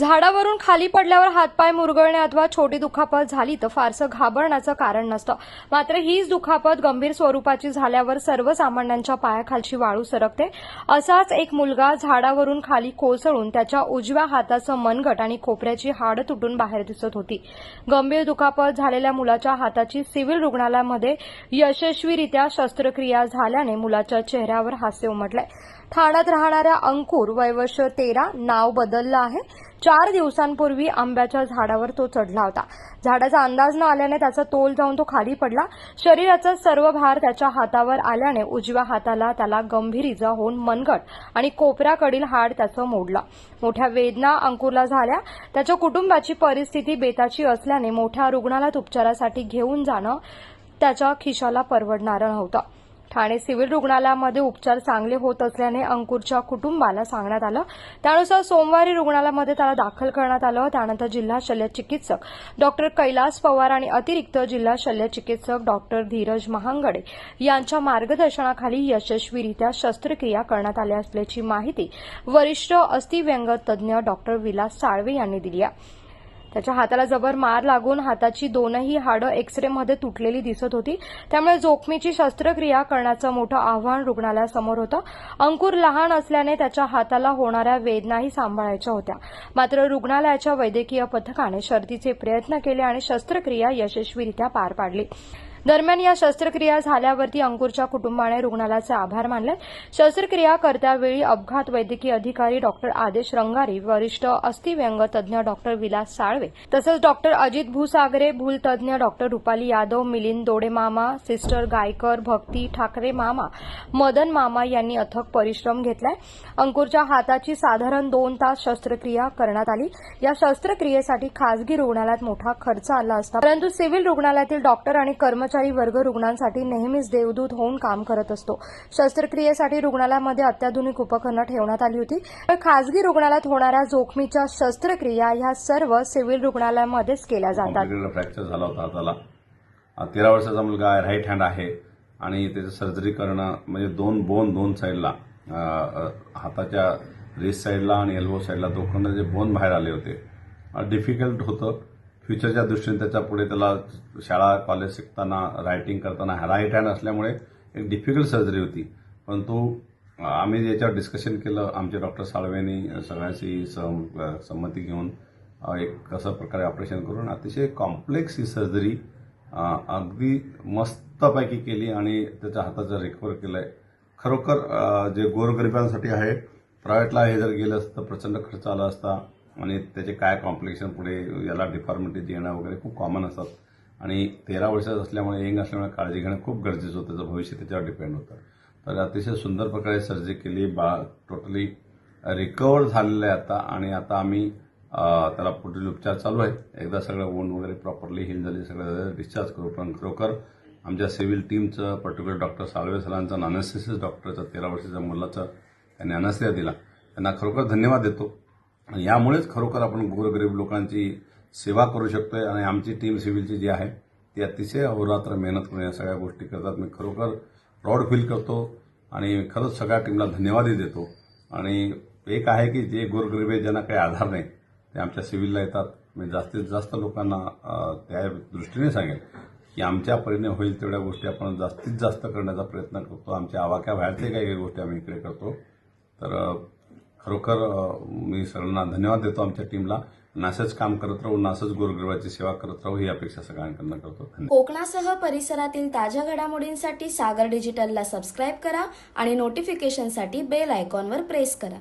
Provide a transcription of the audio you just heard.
झाडावरून खाली पडल्यावर हातपाय मुरगळणे अथवा छोटी दुखापत झाली तर फारसं घाबरण्याचं कारण नसतं. मात्र हीच दुखापत गंभीर स्वरूपाची झाल्यावर सर्वसामान्यांच्या पायाखालची वाळू सरकते. असाच एक मुलगा झाडावरून खाली कोसळून त्याच्या उजव्या हाताचं मनगट आणि खोपऱ्याची हाडं तुटून बाहेर दिसत होती. गंभीर दुखापत झालेल्या मुलाच्या हाताची सिव्हिल रुग्णालयामध्ये यशस्वीरित्या शस्त्रक्रिया झाल्याने मुलाच्या चेहऱ्यावर हास्य उमटलंय. ठाण्यात राहणाऱ्या अंकुर वयवर्ष तेरा नाव बदललं आहे. चार दिवसांपूर्वी आंब्याच्या झाडावर तो चढला होता. झाडाचा अंदाज न आल्याने त्याचा तोल जाऊन तो खाली पडला. शरीराचा सर्व भार त्याच्या हातावर आल्याने उजव्या हाताला त्याला गंभीर इजा होऊन मनगट आणि कोपऱ्याकडील हाड त्याचं मोडलं. मोठ्या वेदना अंकुरला झाल्या. त्याच्या कुटुंबाची परिस्थिती बेताची असल्याने मोठ्या रुग्णालयात उपचारासाठी घेऊन जाणं त्याच्या खिशाला परवडणारं नव्हतं. ठाणे सिव्हिल रुग्णालयामध्ये उपचार चांगले होत असल्याने अंकुरच्या कुटुंबाला सांगण्यात आलं. त्यानुसार सोमवारी रुग्णालयामध्ये त्याला दाखल करण्यात आलं. त्यानंतर जिल्हा शल्य चिकित्सक डॉक्टर कैलास पवार आणि अतिरिक्त जिल्हा शल्य चिकित्सक डॉक्टर धीरज महांगडे यांच्या मार्गदर्शनाखाली यशस्वीरित्या शस्त्रक्रिया करण्यात आली असल्याची माहिती वरिष्ठ अस्थिव्यंग तज्ज्ञ डॉक्टर विलास साळवे यांनी दिली आहे. त्याच्या हाताला जबर मार लागून हाताची दोनही हाडं एक्सरेमध्ये तुटलेली दिसत होती. त्यामुळे जोखमीची शस्त्रक्रिया करण्याचं मोठं आव्हान रुग्णालयासमोर होतं. अंकुर लहान असल्याने त्याच्या हाताला होणाऱ्या वेदनाही सांभाळायच्या होत्या. मात्र रुग्णालयाच्या वैद्यकीय पथकाने शर्तीचे प्रयत्न केले आणि शस्त्रक्रिया यशस्वीरित्या पार पाडली. दरम्यान या शस्त्रक्रिया झाल्यावरती अंकुरच्या कुटुंबाने रुग्णालयाचे आभार मानले. शस्त्रक्रिया करत्यावेळी अपघात वैद्यकीय अधिकारी डॉक्टर आदेश रंगारी वरिष्ठ अस्थिव्यंग तज्ज्ञ डॉक्टर विलास साळवे तसंच डॉक्टर अजित भूसागरे भूलतज्ज्ञ डॉक्टर रुपाली यादव मिलिंद दोडे मामा सिस्टर गायकर भक्ती ठाकरे मामा मदन मामा यांनी अथक परिश्रम घेतलाय. अंकुरच्या हाताची साधारण दोन तास शस्त्रक्रिया करण्यात आली. या शस्त्रक्रियेसाठी खासगी रुग्णालयात मोठा खर्च आला असता परंतु सिव्हिल रुग्णालयातील डॉक्टर आणि कर्मचारी वर्ग रुग्णांसाठी नेहमीच देवदूत होऊन काम करत असतो. शस्त्रक्रियेसाठी रुग्णालयामध्ये अत्याधुनिक उपकरणं ठेवण्यात आली होती. तर खासगी रुग्णालयात होणाऱ्या जोखमीच्या शस्त्रक्रिया ह्या सर्व सिव्हिल रुग्णालयामध्येच केल्या जातात. फ्रॅक्चर झाला होता हाताला तेरा वर्षाचा मुलगा आहे राईट हँड आहे आणि त्याचं सर्जरी करणं म्हणजे दोन बोन दोन साईडला हाताच्या रिस्ट साईडला आणि एल्बो साईडला दोघांना जे बोन बाहेर आले होते. डिफिकल्ट होतं. फ्युचरच्या दृष्टीने त्याच्या पुढे त्याला शाळा कॉलेज शिकताना रायटिंग करताना राईट हँड असल्यामुळे एक डिफिकल्ट सर्जरी होती. परंतु आम्ही याच्यावर डिस्कशन केलं. आमचे डॉक्टर साळवेनी सगळ्यांशी संमती घेऊन एक कसं प्रकारे ऑपरेशन करून अतिशय कॉम्प्लेक्स ही सर्जरी अगदी मस्तपैकी केली आणि त्याच्या हाताचं रिकवर आहे खरोखर जे गोरगरिबांसाठी आहे प्रायव्हेटला हे जर गेलं असतं तर प्रचंड खर्च आला असता आणि त्याचे काय कॉम्प्लिकेशन पुढे याला डिफॉर्मिटीज येणं वगैरे खूप कॉमन असतात. आणि तेरा वर्षाचं असल्यामुळे यंग असल्यामुळे काळजी घेणं खूप गरजेचं होतं. त्याचं भविष्य त्याच्यावर डिपेंड होतं. तर अतिशय सुंदर प्रकारे सर्जरी केली. बा टोटली रिकवर झालेलं आहे आता. आणि आता आम्ही त्याला पुढील उपचार चालू आहे एकदा सगळं वोंड वगैरे प्रॉपरली हिल झाली सगळं डिस्चार्ज करू पण खरोखर आमच्या सिव्हिल टीमचं पर्टिक्युलर डॉक्टर साळवे सरांचं अनॅसिसिस डॉक्टरचं तेरा वर्षाच्या मुलाचं त्यांनी अनॅसिया दिला. त्यांना खरोखर धन्यवाद देतो. आणि यामुळेच खरोखर आपण गोरगरीब लोकांची सेवा करू शकतोय आणि आमची टीम सिव्हिलची जी आहे ती अतिशय अहोरात्र मेहनत करून या सगळ्या गोष्टी करतात. मी खरोखर प्राऊड फील करतो आणि खरंच सगळ्या टीमला धन्यवादही देतो. आणि एक आहे की जे गोरगरीब आहे ज्यांना काही आधार नाही ते आमच्या सिव्हिलला येतात. मी जास्तीत जास्त लोकांना त्या दृष्टीने सांगेन की आमच्या परीने होईल तेवढ्या गोष्टी आपण जास्तीत जास्त करण्याचा प्रयत्न करतो. आमच्या आवाक्या बाहेरचे काही काही गोष्टी आम्ही इकडे करतो. तर खरोखर मी सर्वांना धन्यवाद देतो आमच्या टीमला. नासच काम करत राहू नासच गोरगरिबाची सेवा करत राहू ही अपेक्षा सगळ्यांकडनं करतो. कोकणासह परिसरातील ताज्या घडामोडींसाठी सागर डिजिटलला सबस्क्राईब करा आणि नोटिफिकेशनसाठी बेल आयकॉनवर प्रेस करा.